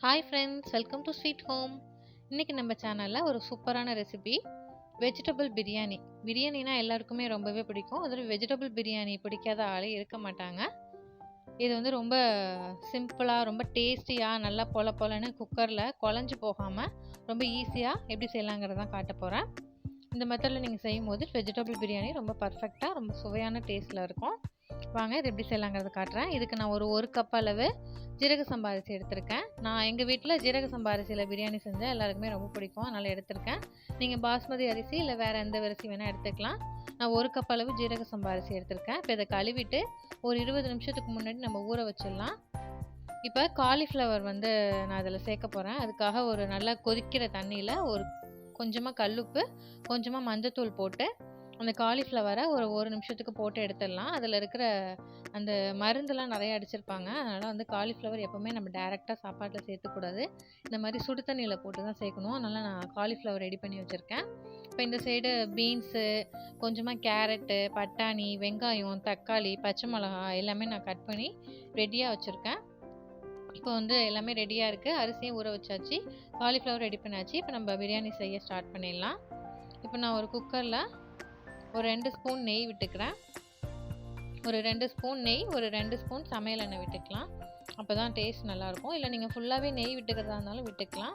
Hi friends welcome to sweet home இன்றைக்கி நம்ம சேனலில் ஒரு சூப்பரான ரெசிபி வெஜிடபிள் பிரியாணி பிரியாணினா எல்லாருக்குமே ரொம்பவே பிடிக்கும். அதில் வெஜிடபிள் பிரியாணி பிடிக்காத ஆளே இருக்க மாட்டாங்க. இது வந்து ரொம்ப சிம்பிளாக ரொம்ப டேஸ்டியாக நல்லா பொல பொலன்னு குக்கரில் குழஞ்சி போகாமல் ரொம்ப ஈஸியாக எப்படி செய்யலாங்கிறதான் காட்ட போகிறேன் இந்த மெத்தடில் நீங்கள் செய்யும் போது வெஜிடபிள் பிரியாணி ரொம்ப பர்ஃபெக்டாக ரொம்ப சுவையான டேஸ்ட்டில் இருக்கும். வாங்க இது எப்படி செய்யலாங்கிறத காட்டுறேன். இதுக்கு நான் ஒரு ஒரு கப் அளவு ஜீரக சம்பாரிசி எடுத்திருக்கேன். நான் எங்கள் வீட்டில் ஜீரக சம்பா அரிசியில் பிரியாணி செஞ்சேன் எல்லாருக்குமே ரொம்ப பிடிக்கும். அதனால் எடுத்திருக்கேன். நீங்கள் பாஸ்மதி அரிசி இல்லை வேறு எந்த அரிசி வேணால் எடுத்துக்கலாம். நான் ஒரு கப் அளவு ஜீரக சம்பா அரிசி எடுத்திருக்கேன். இப்போ இதை கழுவிட்டு ஒரு இருபது நிமிஷத்துக்கு முன்னாடி நம்ம ஊற வச்சிடலாம். இப்போ காலிஃப்ளவர் வந்து நான் அதில் சேர்க்க போகிறேன் அதுக்காக ஒரு நல்லா கொதிக்கிற தண்ணியில் ஒரு கொஞ்சமாக கல்லுப்பு கொஞ்சமாக மஞ்சத்தூள் போட்டு அந்த காலிஃப்ளவரை ஒரு ஒரு நிமிஷத்துக்கு போட்டு எடுத்துடலாம். அதில் இருக்கிற அந்த மருந்துலாம் நிறைய அடிச்சிருப்பாங்க. அதனால் வந்து காலிஃப்ளவர் எப்போவுமே நம்ம டேரெக்டாக சாப்பாட்டில் சேர்த்துக்கூடாது. இந்த மாதிரி சுடு தண்ணியில் போட்டு தான் சேர்க்கணும். அதனால் நான் காலிஃப்ளவர் ரெடி பண்ணி வச்சுருக்கேன். இப்போ இந்த சைடு பீன்ஸு கொஞ்சமாக கேரட்டு பட்டாணி வெங்காயம் தக்காளி பச்சை மிளகா எல்லாமே நான் கட் பண்ணி ரெடியாக வச்சுருக்கேன். இப்போ வந்து எல்லாமே ரெடியாக இருக்குது அரிசியும் ஊற வச்சாச்சு. காலிஃப்ளவர் ரெடி பண்ணாச்சு. இப்போ நம்ம பிரியாணி செய்ய ஸ்டார்ட் பண்ணிடலாம். இப்போ நான் ஒரு குக்கரில் ஒரு ரெண்டு ஸ்பூன் நெய் விட்டுக்கிறேன். ஒரு ரெண்டு ஸ்பூன் நெய் ஒரு ரெண்டு ஸ்பூன் சமையல் எண்ணெய் விட்டுக்கலாம். அப்போ தான் டேஸ்ட் நல்லாயிருக்கும். இல்லை நீங்கள் ஃபுல்லாகவே நெய் விட்டுக்கிறதா இருந்தாலும் விட்டுக்கலாம்.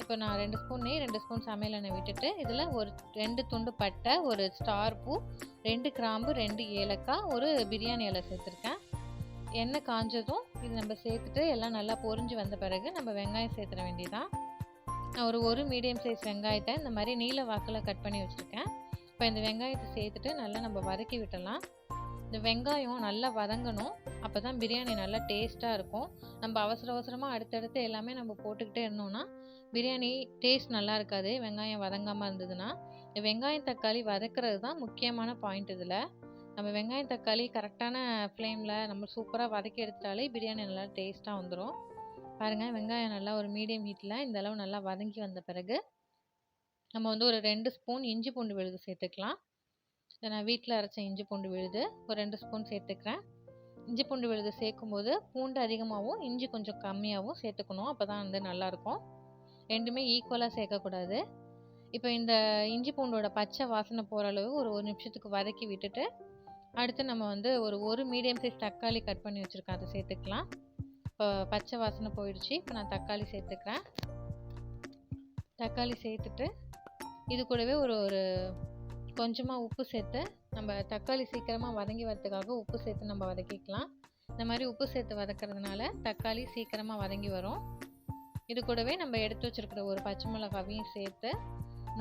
இப்போ நான் ரெண்டு ஸ்பூன் நெய் ரெண்டு ஸ்பூன் சமையல் எண்ணெய் விட்டுட்டு இதில் ஒரு ரெண்டு துண்டு பட்டை ஒரு ஸ்டார் பூ ரெண்டு கிராம்பு ரெண்டு ஏலக்காய் ஒரு பிரியாணி இலை சேர்த்துருக்கேன். எண்ணெய் காஞ்சதும் இது நம்ம சேர்த்துட்டு எல்லாம் நல்லா பொரிஞ்சு வந்த பிறகு நம்ம வெங்காயம் சேர்த்துட வேண்டியதான் நான் ஒரு ஒரு மீடியம் சைஸ் வெங்காயத்தை இந்த மாதிரி நீல வாக்கில் கட் பண்ணி வச்சுருக்கேன். இப்போ இந்த வெங்காயத்தை சேர்த்துட்டு நல்லா நம்ம வதக்கி விட்டலாம் இந்த வெங்காயம் நல்லா வதங்கணும். அப்போ தான் பிரியாணி நல்லா டேஸ்ட்டாக இருக்கும். நம்ம அவசர அவசரமாக அடுத்தடுத்து எல்லாமே நம்ம போட்டுக்கிட்டே இருந்தோம்னா பிரியாணி டேஸ்ட் நல்லா இருக்காது. வெங்காயம் வதங்காமல் இருந்ததுன்னா வெங்காயம் தக்காளி வதக்கிறது தான் முக்கியமான பாயிண்ட் இதில். நம்ம வெங்காயம் தக்காளி கரெக்டான ஃப்ளேமில் நம்ம சூப்பராக வதக்கி எடுத்துட்டாலே பிரியாணி நல்லா டேஸ்ட்டாக வந்துடும் பாருங்கள் வெங்காயம் நல்லா ஒரு மீடியம் ஹீட்டில் இந்த அளவு நல்லா வதங்கி வந்த பிறகு நம்ம வந்து ஒரு ரெண்டு ஸ்பூன் இஞ்சி பூண்டு விழுது சேர்த்துக்கலாம். இதை நான் வீட்டில் அரைச்ச இஞ்சி பூண்டு விழுது ஒரு ரெண்டு ஸ்பூன் சேர்த்துக்கிறேன். இஞ்சி பூண்டு விழுது சேர்க்கும்போது பூண்டு அதிகமாகவும் இஞ்சி கொஞ்சம் கம்மியாகவும் சேர்த்துக்கணும். அப்போ தான் வந்து நல்லாயிருக்கும். ரெண்டுமே ஈக்குவலாக சேர்க்கக்கூடாது. இப்போ இந்த இஞ்சி பூண்டோட பச்சை வாசனை போகிற அளவு ஒரு ஒரு நிமிஷத்துக்கு வதக்கி விட்டுட்டு அடுத்து நம்ம வந்து ஒரு ஒரு மீடியம் சைஸ் தக்காளி கட் பண்ணி வச்சுருக்கேன். அதை சேர்த்துக்கலாம். இப்போ பச்சை வாசனை போயிடுச்சு. இப்போ நான் தக்காளி சேர்த்துக்கிறேன். தக்காளி சேர்த்துட்டு இது கூடவே ஒரு ஒரு கொஞ்சமாக உப்பு சேர்த்து நம்ம தக்காளி சீக்கிரமாக வதங்கி வரதுக்காக உப்பு சேர்த்து நம்ம வதக்கிக்கலாம். இந்த மாதிரி உப்பு சேர்த்து வதக்கிறதுனால தக்காளி சீக்கிரமாக வதங்கி வரும். இது கூடவே நம்ம எடுத்து வச்சுருக்கிற ஒரு பச்சை மிளகாவையும் சேர்த்து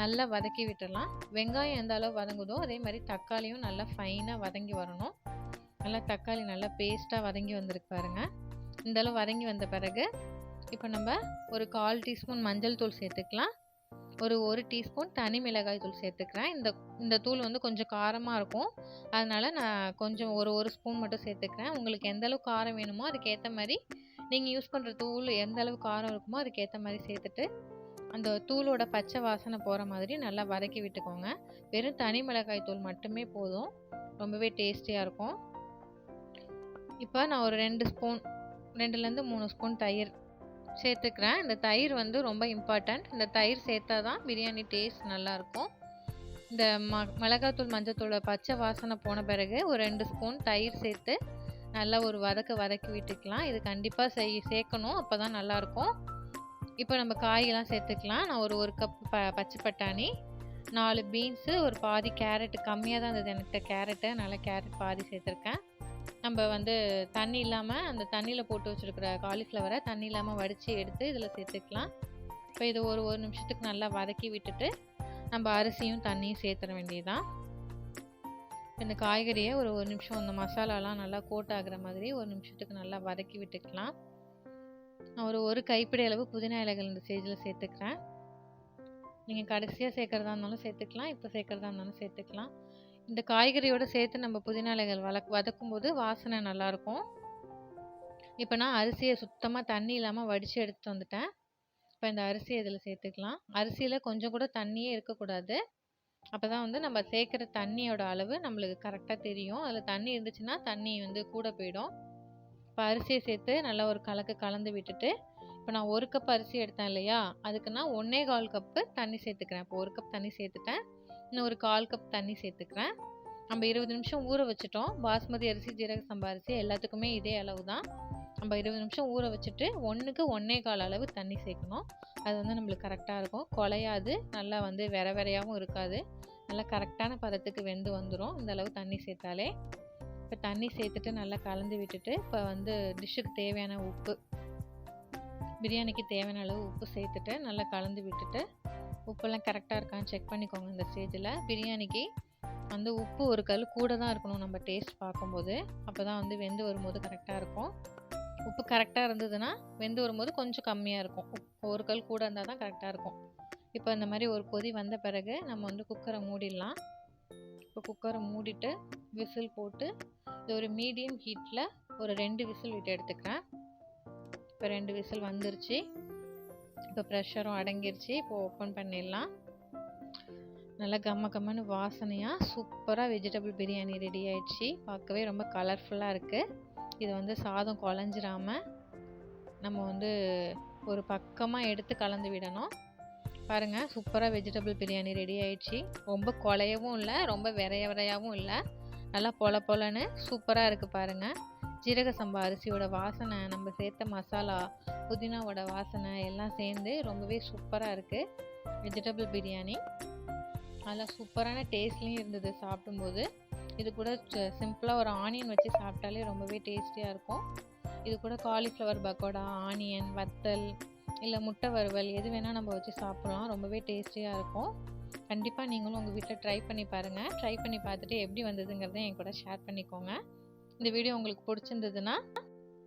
நல்லா வதக்கி விட்டுடலாம். வெங்காயம் எந்த அளவு வதங்குதோ அதே மாதிரி தக்காளியும் நல்லா ஃபைனாக வதங்கி வரணும். நல்லா தக்காளி நல்லா பேஸ்ட்டாக வதங்கி வந்திருக்கு பாருங்கள் இந்த அளவு வதங்கி வந்த பிறகு இப்போ நம்ம ஒரு கால் டீஸ்பூன் மஞ்சள் தூள் சேர்த்துக்கலாம். ஒரு ஒரு டீஸ்பூன் தனி மிளகாய் தூள் சேர்த்துக்கிறேன். இந்த இந்த தூள் வந்து கொஞ்சம் காரமாக இருக்கும். அதனால் நான் கொஞ்சம் ஒரு ஒரு ஸ்பூன் மட்டும் சேர்த்துக்கிறேன். உங்களுக்கு எந்த அளவுக்கு காரம் வேணுமோ அதுக்கேற்ற மாதிரி நீங்கள் யூஸ் பண்ணுற தூள் எந்த அளவு காரம் இருக்குமோ அதுக்கேற்ற மாதிரி சேர்த்துட்டு அந்த தூளோட பச்சை வாசனை போகிற மாதிரி நல்லா வதக்கி விட்டுக்கோங்க. வெறும் தனி மிளகாய் தூள் மட்டுமே போதும். ரொம்பவே டேஸ்டியாக இருக்கும். இப்போ நான் ஒரு ரெண்டு ஸ்பூன் ரெண்டுலேருந்து மூணு ஸ்பூன் தயிர் சேர்த்துக்கிறேன். இந்த தயிர் வந்து ரொம்ப இம்பார்ட்டண்ட் இந்த தயிர் சேர்த்தா தான் பிரியாணி டேஸ்ட் நல்லாயிருக்கும். இந்த ம மிளகாத்தூள் மஞ்சத்தூளை பச்சை வாசனை போன பிறகு ஒரு ரெண்டு ஸ்பூன் தயிர் சேர்த்து நல்லா ஒரு வதக்க வதக்கி விட்டுக்கலாம். இது கண்டிப்பாக செய் சேர்க்கணும். அப்போ தான் நல்லாயிருக்கும். இப்போ நம்ம காயெல்லாம் சேர்த்துக்கலாம். நான் ஒரு ஒரு கப் ப பச்சை பட்டாணி நாலு பீன்ஸு ஒரு பாதி கேரட் கம்மியாக தான் இருந்தது. என்கிட்ட கேரட்டு நல்லா கேரட் பாதி சேர்த்துருக்கேன். நம்ம வந்து தண்ணி இல்லாமல் அந்த தண்ணியில் போட்டு வச்சுருக்கிற காலிஃப்ளவரை தண்ணி இல்லாமல் வடித்து எடுத்து இதில் சேர்த்துக்கலாம். இப்போ இது ஒரு ஒரு நிமிஷத்துக்கு நல்லா வதக்கி விட்டுட்டு நம்ம அரிசியும் தண்ணியும் சேர்த்துட வேண்டியதுதான். இந்த காய்கறியை ஒரு ஒரு நிமிஷம் அந்த மசாலாலாம் நல்லா கோட் ஆகிற மாதிரி ஒரு நிமிஷத்துக்கு நல்லா வதக்கி விட்டுக்கலாம். நான் ஒரு ஒரு கைப்பிடி அளவு புதினா இலைகள் இந்த ஸ்டேஜில் சேர்த்துக்கிறேன். நீங்கள் கடைசியாக சேர்க்குறதா இருந்தாலும் சேர்த்துக்கலாம் இப்போ சேர்க்குறதா இருந்தாலும் சேர்த்துக்கலாம். இந்த காய்கறியோடு சேர்த்து நம்ம புதினா இலைகள் வளக் வதக்கும் போது வாசனை நல்லாயிருக்கும். இப்போ நான் அரிசியை சுத்தமாக தண்ணி இல்லாமல் வடித்து எடுத்து வந்துட்டேன். இப்போ இந்த அரிசியை இதில் சேர்த்துக்கலாம். அரிசியில் கொஞ்சம் கூட தண்ணியே இருக்கக்கூடாது. அப்போ தான் வந்து நம்ம சேர்க்குற தண்ணியோட அளவு நம்மளுக்கு கரெக்டாக தெரியும். அதில் தண்ணி இருந்துச்சுன்னா தண்ணி வந்து கூட போயிடும். இப்போ அரிசியை சேர்த்து நல்லா ஒரு கலக்கு கலந்து விட்டுட்டு இப்போ நான் ஒரு கப் அரிசி எடுத்தேன் இல்லையா? அதுக்கு நான் ஒன்றே கால் கப்பு தண்ணி சேர்த்துக்கிறேன். இப்போ ஒரு கப் தண்ணி சேர்த்துட்டேன். இன்னும் ஒரு கால் கப் தண்ணி சேர்த்துக்கிறேன். நம்ம இருபது நிமிஷம் ஊற வச்சுட்டோம். பாஸ்மதி அரிசி ஜீரக சம்பா அரிசி எல்லாத்துக்குமே இதே அளவு தான். நம்ம இருபது நிமிஷம் ஊற வச்சுட்டு ஒன்றுக்கு ஒன்றே கால் அளவு தண்ணி சேர்க்கணும். அது வந்து நம்மளுக்கு கரெக்டாக இருக்கும். குலையாது நல்லா வந்து வெற வெறையாகவும் இருக்காது. நல்லா கரெக்டான பதத்துக்கு வெந்து வந்துடும் இந்த அளவு தண்ணி சேர்த்தாலே. இப்போ தண்ணி சேர்த்துட்டு நல்லா கலந்து விட்டுட்டு இப்போ வந்து டிஷ்ஷுக்கு தேவையான உப்பு. பிரியாணிக்கு தேவையான அளவு உப்பு சேர்த்துட்டு நல்லா கலந்து விட்டுட்டு உப்பெல்லாம் கரெக்டாக இருக்கான்னு செக் பண்ணிக்கோங்க இந்த ஸ்டேஜில் பிரியாணிக்கு வந்து உப்பு ஒரு கல் கூட தான் இருக்கணும் நம்ம டேஸ்ட் பார்க்கும்போது. அப்போ தான் வந்து வெந்து வரும்போது கரெக்டாக இருக்கும். உப்பு கரெக்டாக இருந்ததுன்னா வெந்து வரும்போது கொஞ்சம் கம்மியாக இருக்கும். ஒரு கல் கூட இருந்தால் தான் கரெக்டாக இருக்கும். இப்போ இந்த மாதிரி ஒரு கொதி வந்த பிறகு நம்ம வந்து குக்கரை மூடிடலாம். இப்போ குக்கரை மூடிட்டு விசில் போட்டு இது ஒரு மீடியம் ஹீட்டில் ஒரு ரெண்டு விசில் விட்டு எடுத்துக்கிறேன். இப்போ ரெண்டு விசில் வந்துருச்சு. இப்போ ப்ரெஷரும் அடங்கிருச்சு. இப்போ ஓப்பன் பண்ணிடலாம். நல்லா கம்ம கம்மன்னு வாசனையாக சூப்பராக வெஜிடபிள் பிரியாணி ரெடி ஆயிடுச்சு. பார்க்கவே ரொம்ப கலர்ஃபுல்லாக இருக்குது இது வந்து சாதம் குழஞ்சிராமல் நம்ம வந்து ஒரு பக்கமாக எடுத்து கலந்து விடணும். பாருங்கள் சூப்பராக வெஜிடபிள் பிரியாணி ரெடி ஆயிடுச்சு. ரொம்ப குலையவும் இல்லை ரொம்ப விரைய விரையாகவும் இல்லை. நல்லா பொல பொலன்னு சூப்பராக இருக்குது பாருங்கள் ஜீரக சம்பா அரிசியோட வாசனை நம்ம சேர்த்த மசாலா புதினாவோட வாசனை எல்லாம் சேர்ந்து ரொம்பவே சூப்பராக இருக்குது வெஜிடபிள் பிரியாணி. நல்லா சூப்பரான டேஸ்ட்லேயும் இருந்தது சாப்பிடும்போது. இது கூட சிம்பிளாக ஒரு ஆனியன் வச்சு சாப்பிட்டாலே ரொம்பவே டேஸ்டியாக இருக்கும். இது கூட காலிஃப்ளவர் பக்கோடா ஆனியன் வத்தல் இல்லை முட்டை வறுவல் எது வேணால் நம்ம வச்சு சாப்பிட்லாம். ரொம்பவே டேஸ்டியாக இருக்கும். கண்டிப்பாக நீங்களும் உங்கள் வீட்டில் ட்ரை பண்ணி பாருங்கள் ட்ரை பண்ணி பார்த்துட்டு எப்படி வந்ததுங்கிறத என் கூட ஷேர் பண்ணிக்கோங்க. இந்த வீடியோ உங்களுக்கு பிடிச்சிருந்ததுன்னா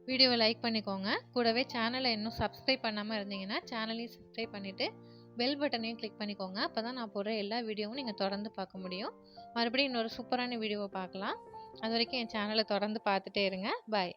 வீடியோவை லைக் பண்ணிக்கோங்க. கூடவே சேனலை இன்னும் சப்ஸ்கிரைப் பண்ணாமல் இருந்தீங்கன்னா சேனலையும் சப்ஸ்கிரைப் பண்ணிவிட்டு பெல் பட்டனையும் கிளிக் பண்ணிக்கோங்க. அப்போ தான் நான் போடுற எல்லா வீடியோவும் நீங்கள் தொடர்ந்து பார்க்க முடியும். மறுபடியும் இன்னொரு சூப்பரான வீடியோவை பார்க்கலாம். அது வரைக்கும் என் சேனலை தொடர்ந்து பார்த்துட்டே இருங்க. பாய்